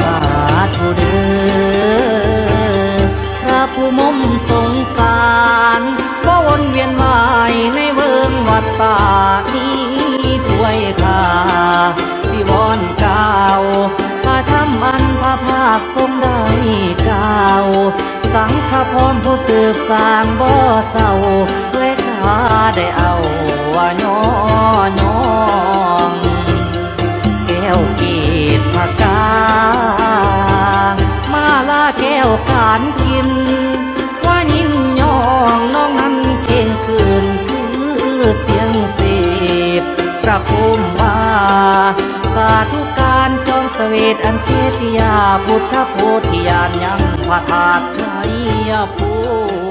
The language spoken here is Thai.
สาธุเด้อพระผู้มุมสงสารบ่วนเวียนวายในเวิงวัดตานี้ถวยคาสิวอนกล่าวพระธรรมอันพระภาคทรงได้กล่าวสังฆพรผู้สืบสางบ่เศร้าและข้าได้เอาว่าย่อยองแก้วเก การกิน ว่ายินยองน้องนั้นเก่งคืนคือเสียงเสีบประคุมว่าสาธุการจองเสวตอันเจติยาพุทธโพธิญาณยังพระธาตุชัยภู